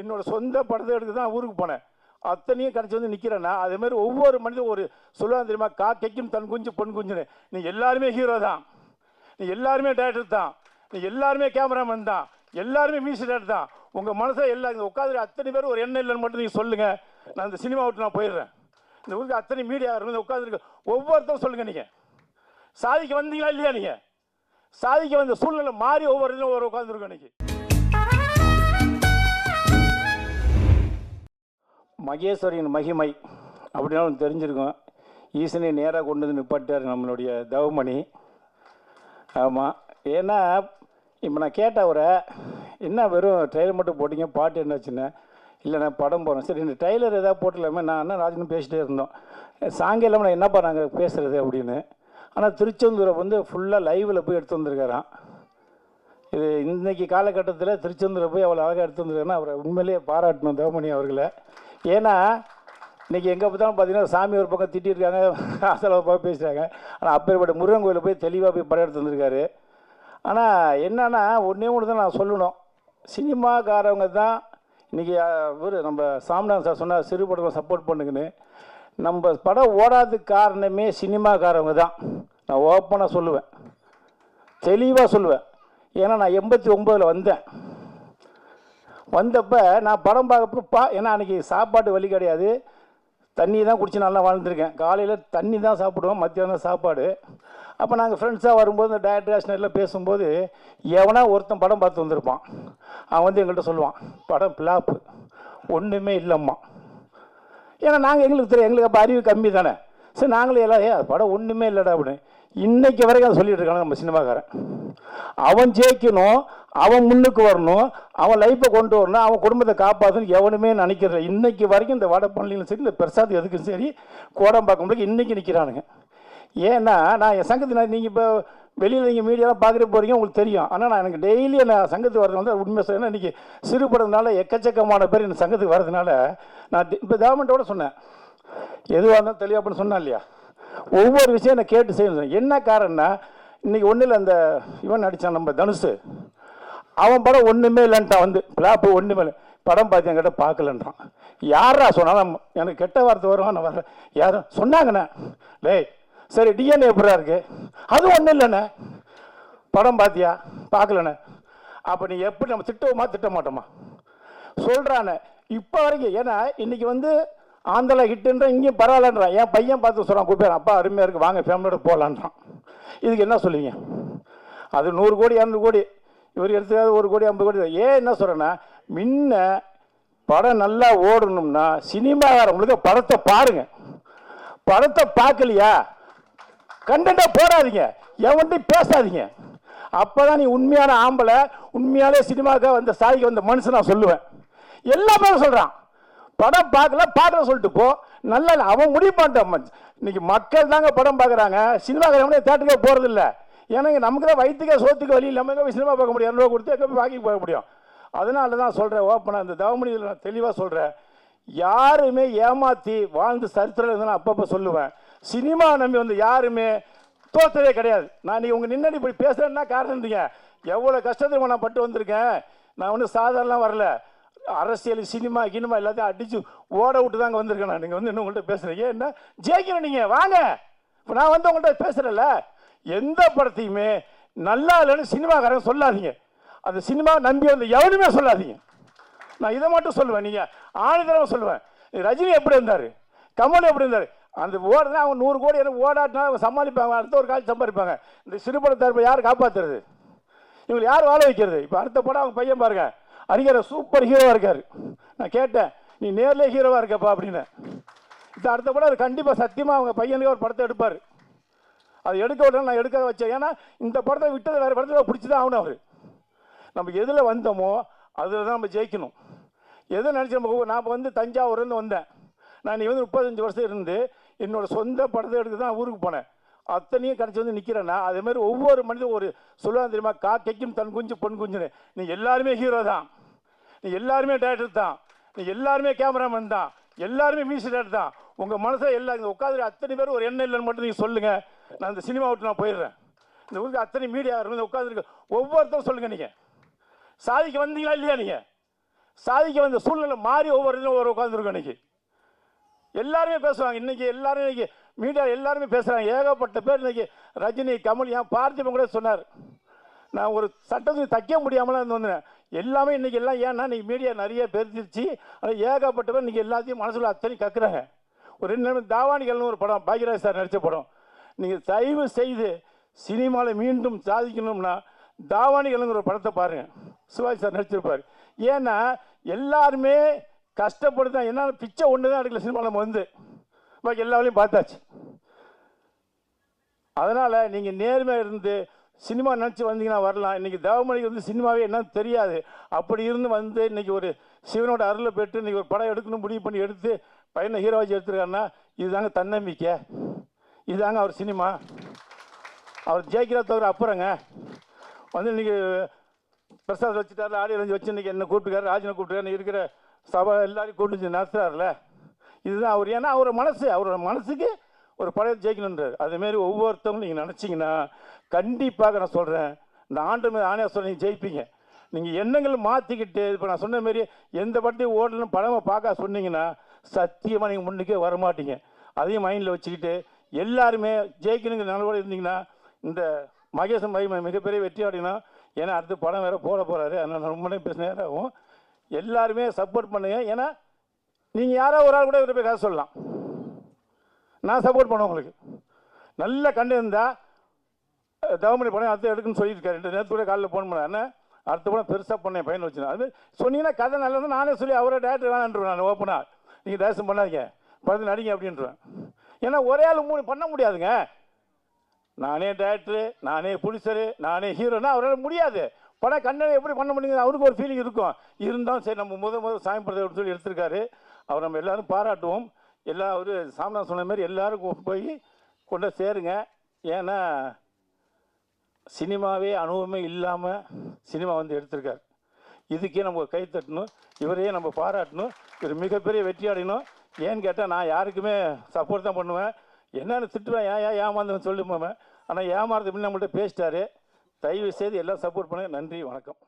என்னோட சொந்த படத்தை எடுக்க தான் ஊருக்கு போனேன். அத்தனையும் கிடச்சி வந்து நிற்கிறேன்னா அதே மாதிரி ஒவ்வொரு மனிதன் ஒரு சொல்லுவாங்க தெரியுமா? காக்கைக்கும் தன் குஞ்சு பொன் குஞ்சுன்னு. நீ எல்லாருமே ஹீரோ தான். நீ எல்லாருமே டேரக்டர் தான். நீ எல்லாருமே கேமராமேன் தான். எல்லாருமே மியூசிக் டேரக்டர் தான். உங்கள் மனசை எல்லா இங்கே உட்காந்து அத்தனை பேர் ஒரு எண்ணம் இல்லைன்னு மட்டும் நீங்கள் சொல்லுங்கள் நான் இந்த சினிமா விட்டு நான் போயிடுறேன். இந்த ஊருக்கு அத்தனை மீடியா இருந்து உட்காந்துருக்கு ஒவ்வொருத்தரும் சொல்லுங்கள் நீங்கள் சாதிக்க வந்தீங்களா இல்லையா நீங்கள் சாதிக்க வந்த சூழ்நிலை மாறி ஒவ்வொரு இதுலையும் ஒரு உட்காந்துருக்கோம் இன்றைக்கி மகேஸ்வரியின் மகிமை அப்படின்னு அவனுக்கு தெரிஞ்சிருக்கும். ஈசனை நேராக கொண்டு வந்து நிப்பாட்டார் நம்மளுடைய தவமணி. ஆமாம் ஏன்னா இப்போ நான் கேட்ட அவரை என்ன வெறும் ட்ரெயிலர் மட்டும் போட்டீங்க பாட்டு என்னாச்சுன்னு? இல்லை நான் படம் போகிறேன் சரி இந்த ட்ரெய்லர் எதாவது போட்டலாமே நான் அண்ணன் ராஜனும் பேசிகிட்டே இருந்தோம். சாங் இல்லாமல் நான் என்னப்பா நாங்கள் பேசுகிறது அப்படின்னு. ஆனால் திருச்செந்தூரை வந்து ஃபுல்லாக லைவில் போய் எடுத்து வந்திருக்கிறான் இது இன்றைக்கி காலகட்டத்தில் திருச்செந்தூரை போய் அவ்வளோ அழகாக எடுத்து வந்திருக்காருன்னா அவரை உண்மையிலேயே பாராட்டணும் தேவமணி அவர்களை. ஏன்னா இன்றைக்கி எங்கே பார்த்தாலும் பார்த்தீங்கன்னா சாமி ஒரு பக்கம் திட்டிருக்காங்க ஆசலாக போய் பேசுகிறாங்க ஆனால் அப்பேற்பட்ட முருகன் கோயிலில் போய் தெளிவாக போய் படம் எடுத்து வந்திருக்காரு. ஆனால் என்னன்னா ஒன்றே ஒன்று தான் நான் சொல்லணும். சினிமாக்காரவங்க தான் இன்றைக்கி இவர் நம்ம சாம்டான் சார் சொன்னார் சிறு படம் சப்போர்ட் பண்ணுங்கன்னு. நம்ம படம் ஓடாததுக்கு காரணமே சினிமாக்காரவங்க தான். நான் ஓப்பனாக சொல்லுவேன். தெளிவாக சொல்லுவேன். ஏன்னா நான் எண்பத்தி ஒம்போதில் வந்தேன். வந்தப்போ நான் படம் பார்க்க பா ஏன்னா அன்றைக்கி சாப்பாட்டு வழி கிடையாது. தண்ணி தான் குடிச்சு நல்லா வாழ்ந்துருக்கேன். காலையில் தண்ணி தான் சாப்பிடுவோம் மத்தியானம் சாப்பாடு. அப்போ நாங்கள் ஃப்ரெண்ட்ஸாக வரும்போது இந்த டயட் எல்லாம் பேசும்போது எவனா ஒருத்தன் படம் பார்த்து வந்திருப்பான். அவன் வந்து எங்கள்கிட்ட சொல்லுவான் படம் பிளாப்பு ஒன்றுமே இல்லைம்மா. ஏன்னா நாங்கள் எங்களுக்கு தெரியும் எங்களுக்கு அப்போ அறிவு கம்மி தானே. சரி நாங்களும் எல்லாம் ஏ படம் ஒன்றுமே இல்லைடா அப்படின்னு. இன்னைக்கு வரைக்கும் அதை சொல்லிட்டு இருக்காங்க நம்ம சினிமாக்காரன். அவன் ஜெயிக்கணும் அவன் முன்னுக்கு வரணும் அவன் லைஃப்பை கொண்டு வரணும் அவன் குடும்பத்தை காப்பாற்றணும் எவனுமே நினைக்கிறேன் இன்னைக்கு வரைக்கும் இந்த வட பள்ளியிலும் சரி இந்த பிரசாத் எதுக்கும் சரி கோடம் பார்க்கும்போது இன்னைக்கு நிற்கிறானுங்க ஏன்னா நான் என் சங்கத்தில் நீங்கள் இப்போ வெளியில் நீங்கள் மீடியாலாம் பார்க்குற போகிறீங்க உங்களுக்கு தெரியும். ஆனால் நான் எனக்கு டெய்லி நான் சங்கத்துக்கு வரது வந்து உண்மை சொல்ல இன்றைக்கி சிறு எக்கச்சக்கமான பேர் இந்த சங்கத்துக்கு வரதுனால நான் இப்போ கவர்மெண்ட்டோட சொன்னேன். எதுவாக இருந்தாலும் தெளிவாக அப்படின்னு சொன்னேன் இல்லையா? ஒவ்வொரு விஷயம் நான் கேட்டு செய்யணும். என்ன காரணம்னா இன்றைக்கி ஒன்றும் இல்லை அந்த இவன் நடித்தான் நம்ம தனுஷு அவன் படம் ஒன்றுமே இல்லைன்ட்டான் வந்து. பிளாப்பு ஒன்றுமே இல்லை. படம் பார்த்து என்கிட்ட பார்க்கலன்றான். யாரா சொன்னாலும் எனக்கு கெட்ட வார்த்தை வரும் நான் வரல யாரும் சொன்னாங்கண்ணே. டேய் சரி டிஎன்ஏ எப்படா இருக்கு? அது ஒன்றும் இல்லைண்ணே. படம் பார்த்தியா? பார்க்கலண்ணே. அப்போ நீ எப்படி நம்ம திட்டவோமா திட்ட மாட்டோமா சொல்கிறானே இப்போ வரைக்கும் ஏன்னா இன்றைக்கி வந்து ஆந்திரா ஹிட்டுன்றான் இங்கேயும் பரவாயில்லன்றான். என் பையன் பார்த்து சொல்கிறான் கூப்பிடுறான் அப்பா அருமையாக இருக்குது வாங்க ஃபேமிலியோட போகலான்றான் இதுக்கு என்ன சொல்லுவீங்க? அது நூறு கோடி இரநூறு கோடி இவர் எடுத்துக்காது ஒரு கோடி ஐம்பது கோடி. ஏன் என்ன சொல்கிறேன்னா முன்ன படம் நல்லா ஓடணும்னா சினிமாக்காரவங்களுக்கு படத்தை பாருங்க. படத்தை பார்க்கலையா? கண்டென்ட்டாக போடாதீங்க. எவன்ட்டையும் பேசாதீங்க. அப்போ தான் நீ உண்மையான ஆம்பளை உண்மையாலே சினிமாவுக்கு வந்த சாதிக்கு வந்த மனுஷன் நான் சொல்லுவேன். எல்லாமே சொல்கிறான் படம் பார்க்கல பாடுற சொல்லிட்டு போ. நல்ல அவன் முடிவு பண்ணிட்டான். இன்னைக்கு மக்கள் தாங்க படம் பார்க்குறாங்க. சினிமாக்காரங்க தேட்டருக்கே போகிறது இல்லை. ஏன்னா நமக்கு தான் வயிற்றுக்கே சோத்துக்கு வழி இல்லாமல் எங்கே போய் சினிமா பார்க்க முடியும்? இரநூறுவா கொடுத்து எங்கே போய் வாங்கி போக முடியும்? அதனால தான் சொல்கிறேன் ஓப்பனாக இந்த தவமணியில் நான் தெளிவாக சொல்கிறேன் யாருமே ஏமாற்றி வாழ்ந்து சரித்திரம் நான் அப்பப்போ சொல்லுவேன். சினிமா நம்பி வந்து யாருமே தோத்ததே கிடையாது. நான் நீ உங்கள் நின்று இப்படி பேசுகிறேன்னா காரணம் இருந்தீங்க எவ்வளோ கஷ்டத்தில் நான் பட்டு வந்திருக்கேன்? நான் ஒன்றும் சாதாரணம் வரல. அரசியல் சினிமா கினிமா எல்லாத்தையும் அடித்து ஓட விட்டு தாங்க வந்திருக்கேன் நான். நீங்கள் வந்து இன்னும் உங்கள்கிட்ட பேசுகிறீங்க என்ன? ஜெயிக்கணும் நீங்கள் வாங்க. இப்போ நான் வந்து உங்கள்கிட்ட பேசுகிறேன்ல எந்த படத்தையுமே நல்லா இல்லைன்னு சினிமாக்காரங்க சொல்லாதீங்க. அந்த சினிமா நம்பி வந்து எவனுமே சொல்லாதீங்க. நான் இதை மட்டும் சொல்லுவேன். நீங்கள் ஆணித்தரமாக சொல்லுவேன். ரஜினி எப்படி இருந்தார்? கமல் எப்படி இருந்தார்? அந்த ஓடுனா அவங்க நூறு கோடி எனக்கு ஓடாட்டினா அவங்க சமாளிப்பாங்க. அடுத்த ஒரு காலம் சம்பாதிப்பாங்க. இந்த சிறுபடத்தை யார் காப்பாற்றுறது இவங்களை யார் வாழ வைக்கிறது? இப்போ அடுத்த படம் அவங்க பையன் பாருங்க. அறிஞர் சூப்பர் ஹீரோவாக இருக்கார். நான் கேட்டேன் நீ நேரில் ஹீரோவாக இருக்கப்பா அப்படின்னு. இது அடுத்த படம் அது கண்டிப்பாக சத்தியமாக அவங்க பையனுக்கு ஒரு படத்தை எடுப்பார். அதை எடுக்க விடல நான் எடுக்க வச்சேன். ஏன்னா இந்த படத்தை விட்டது வேறு படத்தில் பிடிச்சி தான் ஆகணும் அவர். நம்ம எதில் வந்தோமோ அதில் தான் நம்ம ஜெயிக்கணும். எதை நினச்சி நம்ம நான் வந்து தஞ்சாவூர்லேருந்து வந்தேன். நான் நீ வந்து முப்பத்தஞ்சு வருஷம் இருந்து என்னோடய சொந்த படத்தை எடுக்க தான் ஊருக்கு போனேன். அத்தனையும் கிடச்சி வந்து நிற்கிறேன்னா அதேமாதிரி ஒவ்வொரு மனிதன் ஒரு சொல்லுவாங்க தெரியுமா? காக்கைக்கும் தன் குஞ்சு பொன் குஞ்சுன்னு. நீ எல்லாருமே ஹீரோ தான். நீ எல்லாருமே டேரக்டர் தான். நீ எல்லாருமே கேமராமேன் தான். எல்லாருமே மியூசிக் டேரக்டர் தான். உங்கள் மனசை எல்லா இங்கே உட்காந்து அத்தனை பேர் ஒரு எண்ணம் இல்லைன்னு மட்டும் நீங்கள் சொல்லுங்கள் நான் இந்த சினிமா விட்டு நான் போயிடுறேன். இந்த ஊருக்கு அத்தனை மீடியா இருந்து உட்காந்துருக்கு ஒவ்வொருத்தரும் சொல்லுங்கள் நீங்கள் சாதிக்க வந்தீங்களா இல்லையா நீங்கள் சாதிக்க வந்த சூழ்நிலை மாறி ஒவ்வொரு இதுவும் ஒரு உட்காந்துருக்கோம் இன்றைக்கி எல்லாருமே பேசுவாங்க. இன்றைக்கி எல்லாரும் இன்றைக்கி மீடியா எல்லாருமே பேசுகிறாங்க ஏகப்பட்ட பேர் இன்னைக்கு ரஜினி கமல் ஏன் பார்த்திபன் கூட சொன்னார். நான் ஒரு சட்டத்துக்கு தைக்க முடியாமலாம் இருந்து வந்தேன். எல்லாமே இன்னைக்கு எல்லாம் ஏன்னா இன்னைக்கு மீடியா நிறைய பெருத்திருச்சு ஆனால் ஏகப்பட்டவர் இன்னைக்கு எல்லாத்தையும் மனசில் அத்தனை கக்குறாங்க. ஒரு ரெண்டு நாள் தாவானிகள்னு ஒரு படம் பாக்யராஜ் சார் நடித்த படம். நீங்கள் தயவு செய்து சினிமாவில் மீண்டும் சாதிக்கணும்னா தாவானிகள்ங்கிற ஒரு படத்தை பாருங்கள் சிவாஜி சார் நடிச்சிருப்பார். ஏன்னா எல்லாருமே கஷ்டப்பட்டு தான் என்ன பிச்சை ஒன்று தான் எடுக்கல சினிமா நம்ம வந்து. பாக்கி எல்லா வேலையும் பார்த்தாச்சு. அதனால் நீங்கள் நேர்மையாக இருந்து சினிமா நினச்சி வந்தீங்கன்னா வரலாம். இன்றைக்கி தேவமணிக்கு வந்து சினிமாவே என்னன்னு தெரியாது. அப்படி இருந்து வந்து இன்றைக்கி ஒரு சிவனோட அருளை பெற்று இன்றைக்கி ஒரு படம் எடுக்கணும் முடிவு பண்ணி எடுத்து பையனை ஹீரோ வச்சு எடுத்துருக்காருன்னா இதுதாங்க தன்னம்பிக்கை. இதுதாங்க அவர் சினிமா. அவர் ஜெயிக்கிறா தவிர அப்புறங்க. வந்து இன்றைக்கி பிரசாத் வச்சுட்டாரு ஆடி ரஞ்சி வச்சு இன்றைக்கி என்ன கூப்பிட்டுக்காரு ராஜனை கூப்பிட்டுக்காரு. இருக்கிற சபை எல்லாரையும் கூப்பிட்டு வச்சு இதுதான் அவர். ஏன்னா அவர் மனசு அவரோட மனசுக்கு ஒரு படையை ஜெயிக்கணுன்றார் அதுமாரி ஒவ்வொருத்தவங்களும் நீங்கள் நினச்சிங்கன்னா கண்டிப்பாக நான் சொல்கிறேன் இந்த ஆண்டு மீது ஆணையாக சொல்ல நீங்கள் ஜெயிப்பீங்க. நீங்கள் எண்ணங்களை மாற்றிக்கிட்டு இப்போ நான் சொன்ன மாரி எந்த படத்தையும் ஓடணும் படமாக பார்க்க சொன்னீங்கன்னா சத்தியமாக நீங்கள் முன்னுக்கே வரமாட்டீங்க. அதையும் மைண்டில் வச்சுக்கிட்டு எல்லாருமே ஜெயிக்கணுங்கிற நிலவோடு இருந்தீங்கன்னா இந்த மகேசன் மகிமை மிகப்பெரிய வெற்றி அடையணும். ஏன்னா அடுத்து படம் வேறு போட போகிறாரு அதனால் ரொம்ப நேரம் பேச நேரம் ஆகும். எல்லாருமே சப்போர்ட் பண்ணுங்க. ஏன்னா நீங்கள் யாரோ ஒரு ஆள் கூட இவரை போய் காசு சொல்லலாம். நான் சப்போர்ட் பண்ணுவேன் உங்களுக்கு. நல்ல கண்டு இருந்தால் தவமணி படம் அடுத்து எடுக்குன்னு சொல்லியிருக்காரு. ரெண்டு நேரத்தோட காலையில் ஃபோன் பண்ணேன். அடுத்த படம் பெருசாக பண்ணேன் பையன் வச்சுனா அது சொன்னீங்கன்னா கதை நல்லது நானே சொல்லி அவரே டேரக்டர் வேணான்றேன் நான் ஓப்பனாக நீங்கள் டேரக்ஷன் பண்ணாதீங்க. படத்தை நடிங்க அப்படின்றேன். ஏன்னா ஒரே ஆள் மூணு பண்ண முடியாதுங்க. நானே டேரக்டரு நானே புடிசரு நானே ஹீரோனா அவரால் முடியாது. படம் கண்ணனை எப்படி பண்ண முடியுங்க அவருக்கு ஒரு ஃபீலிங் இருக்கும். இருந்தாலும் சரி நம்ம முத முதல் சாமி படத்தை சொல்லி எடுத்திருக்காரு. அவர் நம்ம எல்லாரும் பாராட்டுவோம். எல்லா ஒரு சாமினா சொன்ன மாதிரி எல்லாரும் போய் கொண்டு சேருங்க. ஏன்னா சினிமாவே அனுபவமே இல்லாமல் சினிமா வந்து எடுத்திருக்காரு. இதுக்கே நம்ம கை தட்டணும் இவரையே நம்ம பாராட்டணும் இவர் மிகப்பெரிய வெற்றி அடையணும். ஏன்னு கேட்டால் நான் யாருக்குமே சப்போர்ட் தான் பண்ணுவேன். என்னென்னு திட்டுவேன் ஏன் ஏன் ஏமாந்தேன்னு போவேன் ஆனால் ஏமாறது முன்னே நம்மள்ட்ட பேசிட்டாரு. தயவு செய்து எல்லாம் சப்போர்ட் பண்ணுங்கள் நன்றி வணக்கம்.